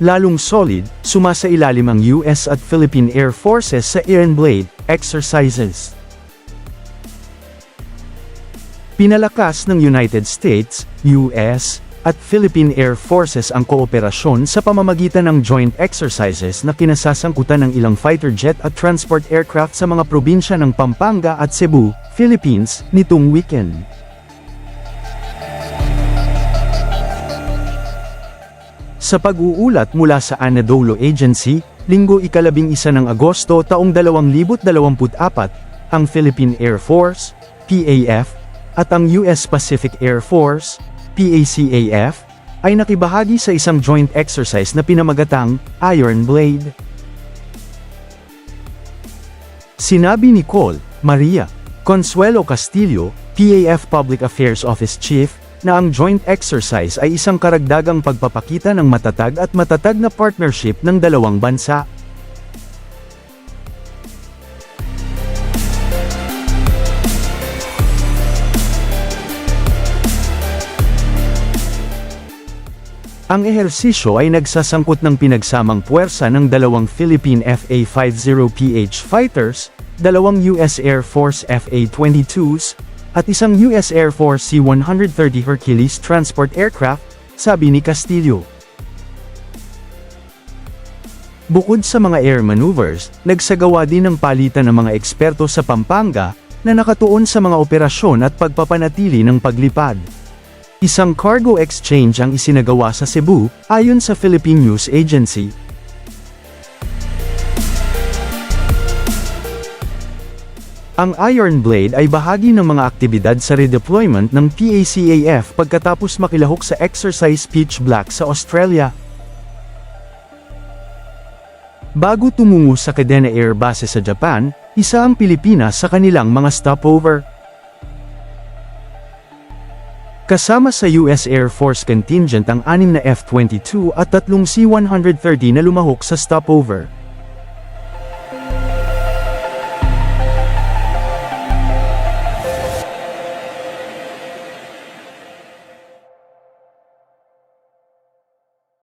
Lalong solid, sumasailalim ang US at Philippine Air Forces sa Iron Blade exercises. Pinalakas ng United States, US, at Philippine Air Forces ang kooperasyon sa pamamagitan ng joint exercises na kinasasangkutan ng ilang fighter jet at transport aircraft sa mga probinsya ng Pampanga at Cebu, Philippines, nitong weekend. Sa pag-uulat mula sa Anadolu Agency, linggo ikalabing isa ng Agosto taong 2024, ang Philippine Air Force, PAF, at ang US Pacific Air Force, PACAF, ay nakibahagi sa isang joint exercise na pinamagatang Iron Blade. Sinabi ni Col. Maria Consuelo Castillo, PAF Public Affairs Office Chief, na ang joint exercise ay isang karagdagang pagpapakita ng matatag at matatag na partnership ng dalawang bansa. Ang ehersisyo ay nagsasangkot ng pinagsamang puwersa ng dalawang Philippine FA-50PH fighters, dalawang US Air Force FA-22s, at isang US Air Force C-130 Hercules transport aircraft, sabi ni Castillo. Bukod sa mga air maneuvers, nagsagawa din ng palitan ng mga eksperto sa Pampanga, na nakatuon sa mga operasyon at pagpapanatili ng paglipad. Isang cargo exchange ang isinagawa sa Cebu, ayon sa Philippine News Agency. Ang Iron Blade ay bahagi ng mga aktibidad sa redeployment ng PACAF pagkatapos makilahok sa exercise Pitch Black sa Australia. Bago tumungo sa Kadena Air Base sa Japan, isa ang Pilipinas sa kanilang mga stopover. Kasama sa US Air Force contingent ang anim na F-22 at tatlong C-130 na lumahok sa stopover.